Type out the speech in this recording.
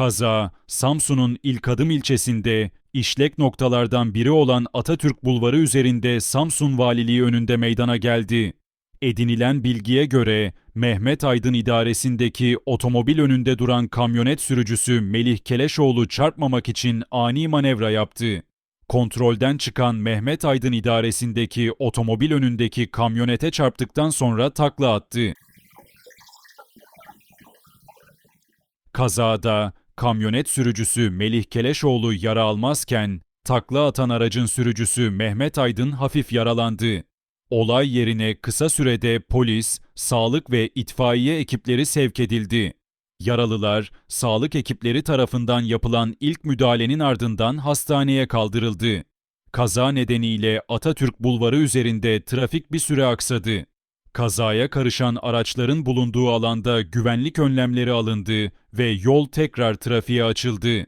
Kaza, Samsun'un İlk Adım ilçesinde işlek noktalardan biri olan Atatürk Bulvarı üzerinde Samsun Valiliği önünde meydana geldi. Edinilen bilgiye göre Mehmet Aydın idaresindeki otomobil önünde duran kamyonet sürücüsü Melih Keleşoğlu çarpmamak için ani manevra yaptı. Kontrolden çıkan Mehmet Aydın idaresindeki otomobil önündeki kamyonete çarptıktan sonra takla attı. Kazada kamyonet sürücüsü Melih Keleşoğlu yara almazken takla atan aracın sürücüsü Mehmet Aydın hafif yaralandı. Olay yerine kısa sürede polis, sağlık ve itfaiye ekipleri sevk edildi. Yaralılar, sağlık ekipleri tarafından yapılan ilk müdahalenin ardından hastaneye kaldırıldı. Kaza nedeniyle Atatürk Bulvarı üzerinde trafik bir süre aksadı. Kazaya karışan araçların bulunduğu alanda güvenlik önlemleri alındı ve yol tekrar trafiğe açıldı.